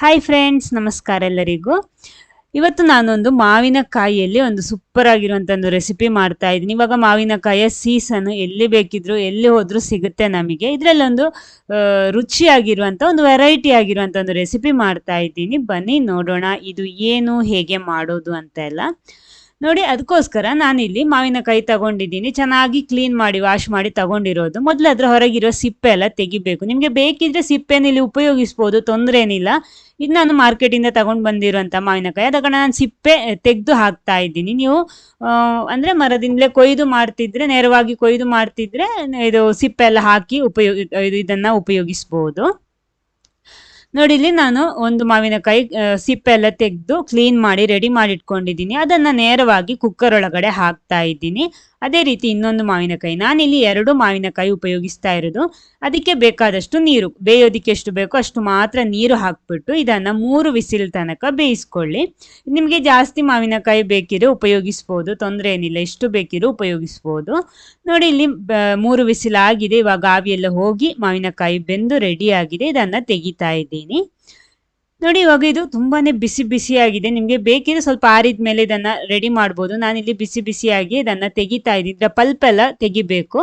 Hi friends ನಮಸ್ಕಾರ ಎಲ್ಲರಿಗೂ. ಇವತ್ತು ನಾನೊಂದು ಮಾವಿನಕಾಯಿಯಲ್ಲಿ ಒಂದು ಸೂಪರ್ ಆಗಿರುವಂಥ ಒಂದು ರೆಸಿಪಿ ಮಾಡ್ತಾ ಇದ್ದೀನಿ. ಇವಾಗ ಮಾವಿನಕಾಯಿಯ ಸೀಸನ್ ಎಲ್ಲಿ ಬೇಕಿದ್ರು ಎಲ್ಲಿ ಹೋದರೂ ಸಿಗುತ್ತೆ ನಮಗೆ. ಇದರಲ್ಲೊಂದು ರುಚಿಯಾಗಿರುವಂಥ ಒಂದು ವೆರೈಟಿ ಆಗಿರುವಂಥ ಒಂದು ರೆಸಿಪಿ ಮಾಡ್ತಾ ಇದ್ದೀನಿ. ಬನ್ನಿ ನೋಡೋಣ, ಇದು ಏನು, ಹೇಗೆ ಮಾಡೋದು ಅಂತ ಎಲ್ಲ ನೋಡಿ ಅದಕ್ಕೋಸ್ಕರ ನಾನಿಲ್ಲಿ ಮಾವಿನಕಾಯಿ ತಗೊಂಡಿದ್ದೀನಿ. ಚೆನ್ನಾಗಿ ಕ್ಲೀನ್ ಮಾಡಿ ವಾಶ್ ಮಾಡಿ ತಗೊಂಡಿರೋದು. ಮೊದಲು ಅದರ ಹೊರಗಿರೋ ಸಿಪ್ಪೆ ಎಲ್ಲ ತೆಗಿಬೇಕು. ನಿಮಗೆ ಬೇಕಿದ್ರೆ ಸಿಪ್ಪೆನ ಇಲ್ಲಿ ಉಪಯೋಗಿಸ್ಬೋದು ತೊಂದರೆ ಏನಿಲ್ಲ ಇದು ನಾನು ಮಾರ್ಕೆಟಿಂದ ತಗೊಂಡು ಬಂದಿರುವಂಥ ಮಾವಿನಕಾಯಿ. ಅದಕ್ಕೆ ನಾನು ಸಿಪ್ಪೆ ತೆಗೆದು ಹಾಕ್ತಾ ಇದ್ದೀನಿ. ನೀವು ಅಂದರೆ ಮರದಿಂದಲೇ ಕೊಯ್ದು ಮಾಡ್ತಿದ್ರೆ, ನೇರವಾಗಿ ಕೊಯ್ದು ಮಾಡ್ತಿದ್ರೆ, ಇದು ಸಿಪ್ಪೆ ಎಲ್ಲ ಹಾಕಿ ಉಪಯೋಗ ಇದು ಇದನ್ನ ಉಪಯೋಗಿಸ್ಬೋದು. ನೋಡಿ, ಇಲ್ಲಿ ನಾನು ಒಂದು ಮಾವಿನಕಾಯಿ ಸಿಪ್ಪೆ ಎಲ್ಲ ತೆಗೆದು ಕ್ಲೀನ್ ಮಾಡಿ ರೆಡಿ ಮಾಡಿ ಇಟ್ಕೊಂಡಿದ್ದೀನಿ. ಅದನ್ನ ನೇರವಾಗಿ ಕುಕ್ಕರ್ ಒಳಗಡೆ ಹಾಕ್ತಾ ಇದ್ದೀನಿ. ಅದೇ ರೀತಿ ಇನ್ನೊಂದು ಮಾವಿನಕಾಯಿ. ನಾನಿಲ್ಲಿ ಎರಡು ಮಾವಿನಕಾಯಿ ಉಪಯೋಗಿಸ್ತಾ ಇರೋದು. ಅದಕ್ಕೆ ಬೇಕಾದಷ್ಟು ನೀರು. ಬೇಯೋದಕ್ಕೆ ಎಷ್ಟು ಬೇಕೋ ಅಷ್ಟು ಮಾತ್ರ ನೀರು ಹಾಕ್ಬಿಟ್ಟು ಇದನ್ನು ಮೂರು ವಿಸಿಲ್ ತನಕ ಬೇಯಿಸ್ಕೊಳ್ಳಿ. ನಿಮಗೆ ಜಾಸ್ತಿ ಮಾವಿನಕಾಯಿ ಬೇಕಿದ್ರೆ ಉಪಯೋಗಿಸ್ಬೋದು. ತೊಂದರೆ ಏನಿಲ್ಲ. ಎಷ್ಟು ಬೇಕಿದ್ರೂ ಉಪಯೋಗಿಸ್ಬೋದು. ನೋಡಿ, ಇಲ್ಲಿ ಮೂರು ವಿಸಿಲ್ ಆಗಿದೆ. ಇವಾಗ ಆವಿಯೆಲ್ಲ ಹೋಗಿ ಮಾವಿನಕಾಯಿ ಬೆಂದು ರೆಡಿ ಆಗಿದೆ. ಇದನ್ನ ತೆಗಿತಾ ಇದ್ದೀನಿ. ನೋಡಿ, ಇವಾಗ ಇದು ತುಂಬಾನೇ ಬಿಸಿ ಬಿಸಿಯಾಗಿದೆ ನಿಮಗೆ ಬೇಕಿದ್ರೆ ಸ್ವಲ್ಪ ಆರಿದ ಮೇಲೆ ಇದನ್ನ ರೆಡಿ ಮಾಡ್ಬೋದು. ನಾನಿಲ್ಲಿ ಬಿಸಿ ಬಿಸಿಯಾಗಿ ಇದನ್ನ ತೆಗಿತಾ ಇದ್ದೀನಿ. ಇದರ ಪಲ್ಪ್ ಎಲ್ಲ ತೆಗಿಬೇಕು.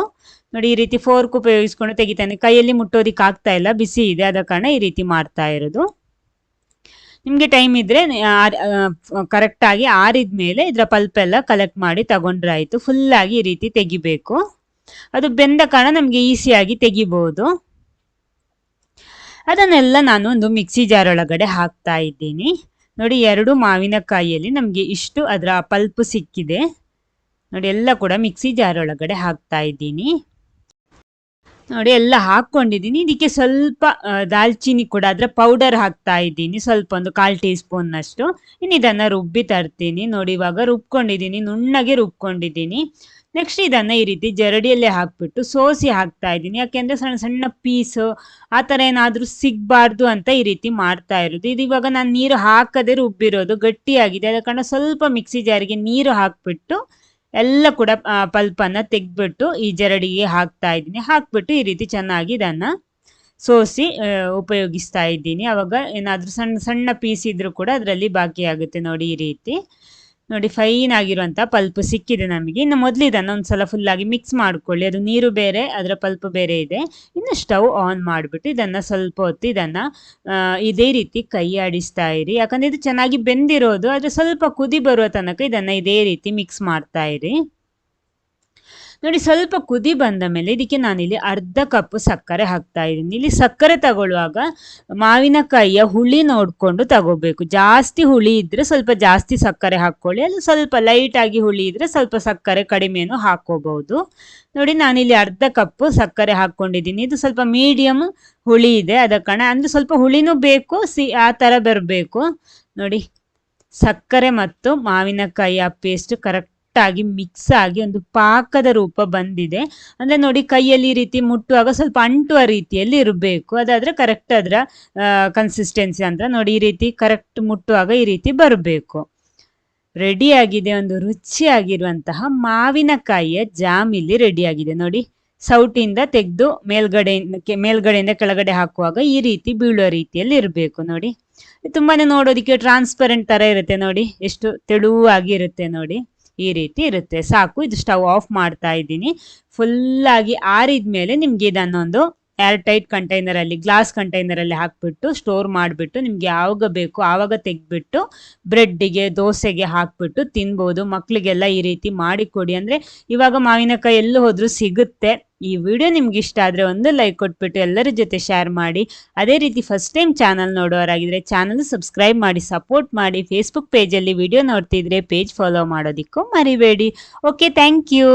ನೋಡಿ, ಈ ರೀತಿ ಫೋರ್ಕ್ ಉಪಯೋಗಿಸ್ಕೊಂಡು ತೆಗಿತಾನೆ ಕೈಯಲ್ಲಿ ಮುಟ್ಟೋದಿಕ್ಕೆ ಆಗ್ತಾ ಇಲ್ಲ. ಬಿಸಿ ಇದೆ. ಆದ ಕಾರಣ ಈ ರೀತಿ ಮಾಡ್ತಾ ಇರೋದು. ನಿಮಗೆ ಟೈಮ್ ಇದ್ರೆ ಕರೆಕ್ಟ್ ಆಗಿ ಆರಿದ ಮೇಲೆ ಇದರ ಪಲ್ಪ್ ಎಲ್ಲ ಕಲೆಕ್ಟ್ ಮಾಡಿ ತಗೊಂಡ್ರೆ ಆಯ್ತು. ಫುಲ್ ಆಗಿ ಈ ರೀತಿ ತೆಗಿಬೇಕು. ಅದು ಬೆಂದ ಕಾರಣ ನಮಗೆ ಈಸಿಯಾಗಿ ತೆಗಿಬಹುದು ಅದನ್ನೆಲ್ಲ ನಾನು ಒಂದು ಮಿಕ್ಸಿ ಜಾರ್ ಒಳಗಡೆ ಹಾಕ್ತಾ ಇದ್ದೀನಿ. ನೋಡಿ, ಎರಡು ಮಾವಿನಕಾಯಿಯಲ್ಲಿ ನಮಗೆ ಇಷ್ಟು ಅದರ ಪಲ್ಪ್ ಸಿಕ್ಕಿದೆ. ನೋಡಿ, ಎಲ್ಲ ಕೂಡ ಮಿಕ್ಸಿ ಜಾರ್ ಒಳಗಡೆ ಹಾಕ್ತಾ ಇದ್ದೀನಿ. ನೋಡಿ, ಎಲ್ಲ ಹಾಕೊಂಡಿದ್ದೀನಿ ಇದಕ್ಕೆ ಸ್ವಲ್ಪ ದಾಲ್ಚಿನ್ನಿ ಕೂಡ ಅದರ ಪೌಡರ್ ಹಾಕ್ತಾ ಇದ್ದೀನಿ. ಸ್ವಲ್ಪ ಒಂದು ಕಾಲ್ ಟೀ ಸ್ಪೂನ್ ಅಷ್ಟು ಇನ್ನು ಇದನ್ನ ರುಬ್ಬಿ ತರ್ತೀನಿ. ನೋಡಿ, ಇವಾಗ ರುಬ್ಕೊಂಡಿದ್ದೀನಿ. ನುಣ್ಣಗೆ ರುಬ್ಕೊಂಡಿದ್ದೀನಿ. ನೆಕ್ಸ್ಟ್ ಇದನ್ನ ಈ ರೀತಿ ಜರಡಿಯಲ್ಲೇ ಹಾಕ್ಬಿಟ್ಟು ಸೋಸಿ ಹಾಕ್ತಾ ಇದ್ದೀನಿ. ಯಾಕೆಂದ್ರೆ ಸಣ್ಣ ಸಣ್ಣ ಪೀಸ್ ಆ ಥರ ಏನಾದರೂ ಸಿಗಬಾರ್ದು ಅಂತ ಈ ರೀತಿ ಮಾಡ್ತಾ ಇರೋದು. ಇದು ಇವಾಗ ನಾನು ನೀರು ಹಾಕದೆ ರುಬ್ಬಿರೋದು. ಗಟ್ಟಿಯಾಗಿದೆ. ಅದಕ್ಕೆ ಸ್ವಲ್ಪ ಮಿಕ್ಸಿ ಜಾರಿಗೆ ನೀರು ಹಾಕ್ಬಿಟ್ಟು ಎಲ್ಲ ಕೂಡ ಪಲ್ಪನ್ನು ತೆಗ್ದ್ಬಿಟ್ಟು ಈ ಜರಡಿಗೆ ಹಾಕ್ತಾ ಇದ್ದೀನಿ. ಹಾಕ್ಬಿಟ್ಟು ಈ ರೀತಿ ಚೆನ್ನಾಗಿ ಇದನ್ನ ಸೋಸಿ ಉಪಯೋಗಿಸ್ತಾ ಇದ್ದೀನಿ. ಅವಾಗ ಏನಾದರೂ ಸಣ್ಣ ಸಣ್ಣ ಪೀಸ್ ಇದ್ರೂ ಕೂಡ ಅದರಲ್ಲಿ ಬಾಕಿ ಆಗುತ್ತೆ ನೋಡಿ ಈ ರೀತಿ. ನೋಡಿ ಫೈನ್ ಆಗಿರುವಂತ ಪಲ್ಪ್ ಸಿಕ್ಕಿದೆ ನಮಗೆ. ಇನ್ನು ಮೊದಲು ಇದನ್ನು ಒಂದ್ಸಲ ಫುಲ್ ಆಗಿ ಮಿಕ್ಸ್ ಮಾಡ್ಕೊಳ್ಳಿ. ಅದು ನೀರು ಬೇರೆ, ಅದರ ಪಲ್ಪ್ ಬೇರೆ ಇದೆ. ಇನ್ನು ಸ್ಟವ್ ಆನ್ ಮಾಡಿಬಿಟ್ಟು ಇದನ್ನು ಸ್ವಲ್ಪ ಹೊತ್ತು ಇದನ್ನು ಇದೇ ರೀತಿ ಕೈ ಆಡಿಸ್ತಾ ಇರಿ. ಯಾಕಂದ್ರೆ ಇದು ಚೆನ್ನಾಗಿ ಬೆಂದಿರೋದು, ಆದರೆ ಸ್ವಲ್ಪ ಕುದಿ ಬರುವ ತನಕ ಇದನ್ನು ಇದೇ ರೀತಿ ಮಿಕ್ಸ್ ಮಾಡ್ತಾ ಇರಿ. ನೋಡಿ ಸ್ವಲ್ಪ ಕುದಿ ಬಂದ ಮೇಲೆ ಇದಕ್ಕೆ ನಾನಿಲ್ಲಿ ಅರ್ಧ ಕಪ್ ಸಕ್ಕರೆ ಹಾಕ್ತಾ ಇದ್ದೀನಿ. ಇಲ್ಲಿ ಸಕ್ಕರೆ ತಗೊಳ್ಳುವಾಗ ಮಾವಿನಕಾಯಿಯ ಹುಳಿ ನೋಡಿಕೊಂಡು ತಗೋಬೇಕು. ಜಾಸ್ತಿ ಹುಳಿ ಇದ್ದರೆ ಸ್ವಲ್ಪ ಜಾಸ್ತಿ ಸಕ್ಕರೆ ಹಾಕ್ಕೊಳ್ಳಿ. ಅಲ್ಲಿ ಸ್ವಲ್ಪ ಲೈಟಾಗಿ ಹುಳಿ ಇದ್ದರೆ ಸ್ವಲ್ಪ ಸಕ್ಕರೆ ಕಡಿಮೆಯೂ ಹಾಕೋಬಹುದು ನೋಡಿ ನಾನಿಲ್ಲಿ ಅರ್ಧ ಕಪ್ ಸಕ್ಕರೆ ಹಾಕ್ಕೊಂಡಿದ್ದೀನಿ. ಇದು ಸ್ವಲ್ಪ ಮೀಡಿಯಮ್ ಹುಳಿ ಇದೆ. ಅದ ಕಣ, ಅಂದರೆ ಸ್ವಲ್ಪ ಹುಳಿನೂ ಬೇಕು, ಸಿ, ಆ ಥರ ಬರಬೇಕು. ನೋಡಿ, ಸಕ್ಕರೆ ಮತ್ತು ಮಾವಿನಕಾಯಿಯ ಪೇಸ್ಟ್ ಕರೆಕ್ಟ್ ಆಗಿ ಮಿಕ್ಸ್ ಆಗಿ ಒಂದು ಪಾಕದ ರೂಪ ಬಂದಿದೆ. ಅಂದ್ರೆ ನೋಡಿ ಕೈಯಲ್ಲಿ ಈ ರೀತಿ ಮುಟ್ಟುವಾಗ ಸ್ವಲ್ಪ ಅಂಟುವ ರೀತಿಯಲ್ಲಿ ಇರಬೇಕು. ಅದಾದ್ರೆ ಕರೆಕ್ಟ್ ಅದರ ಕನ್ಸಿಸ್ಟೆನ್ಸಿ ಅಂತ ನೋಡಿ ಈ ರೀತಿ ಕರೆಕ್ಟ್ ಮುಟ್ಟುವಾಗ ಈ ರೀತಿ ಬರಬೇಕು. ರೆಡಿ ಆಗಿದೆ ಒಂದು ರುಚಿಯಾಗಿರುವಂತಹ ಮಾವಿನಕಾಯಿಯ ಜಾಮ್ ಇಲ್ಲಿ ರೆಡಿ ಆಗಿದೆ. ನೋಡಿ ಸೌಟಿಂದ ತೆಗೆದು ಮೇಲ್ಗಡೆ ಮೇಲ್ಗಡೆಯಿಂದ ಕೆಳಗಡೆ ಹಾಕುವಾಗ ಈ ರೀತಿ ಬೀಳುವ ರೀತಿಯಲ್ಲಿ ಇರಬೇಕು. ನೋಡಿ ತುಂಬಾನೇ ನೋಡೋದಿಕ್ಕೆ ಟ್ರಾನ್ಸ್ಪರೆಂಟ್ ತರ ಇರುತ್ತೆ. ನೋಡಿ ಎಷ್ಟು ತೆಳುವಾಗಿರುತ್ತೆ ನೋಡಿ. ಈ ರೀತಿ ಇರುತ್ತೆ. ಸಾಕು ಇದು ಸ್ಟವ್ ಆಫ್ ಮಾಡ್ತಾ ಇದ್ದೀನಿ. ಫುಲ್ಲಾಗಿ ಆರಿದ ಮೇಲೆ ನಿಮ್ಗೆ ಇದನ್ನೊಂದು ಏರ್ ಟೈಟ್ ಕಂಟೈನರ್ ಅಲ್ಲಿ ಗ್ಲಾಸ್ ಕಂಟೈನರ್ ಅಲ್ಲಿ ಹಾಕ್ಬಿಟ್ಟು ಸ್ಟೋರ್ ಮಾಡಿಬಿಟ್ಟು ನಿಮ್ಗೆ ಯಾವಾಗ ಬೇಕು ಆವಾಗ ತೆಗ್ದ್ಬಿಟ್ಟು ಬ್ರೆಡ್ಡಿಗೆ ದೋಸೆಗೆ ಹಾಕ್ಬಿಟ್ಟು ತಿನ್ಬೋದು. ಮಕ್ಳಿಗೆಲ್ಲ ಈ ರೀತಿ ಮಾಡಿಕೊಡಿ ಅಂದ್ರೆ ಇವಾಗ ಮಾವಿನಕಾಯಿ ಎಲ್ಲೂ ಹೋದ್ರೂ ಸಿಗುತ್ತೆ. ಈ ವಿಡಿಯೋ ನಿಮ್ಗೆ ಇಷ್ಟ ಆದ್ರೆ ಒಂದು ಲೈಕ್ ಕೊಟ್ಬಿಟ್ಟು ಎಲ್ಲರ ಜೊತೆ ಶೇರ್ ಮಾಡಿ. ಅದೇ ರೀತಿ ಫಸ್ಟ್ ಟೈಮ್ ಚಾನಲ್ ನೋಡೋರಾಗಿದ್ರೆ ಚಾನಲ್ ಸಬ್ಸ್ಕ್ರೈಬ್ ಮಾಡಿ ಸಪೋರ್ಟ್ ಮಾಡಿ. ಫೇಸ್ಬುಕ್ ಪೇಜಲ್ಲಿ ವಿಡಿಯೋ ನೋಡ್ತಿದ್ರೆ ಪೇಜ್ ಫಾಲೋ ಮಾಡೋದಿಕ್ಕೂ ಮರಿಬೇಡಿ. Okay thank you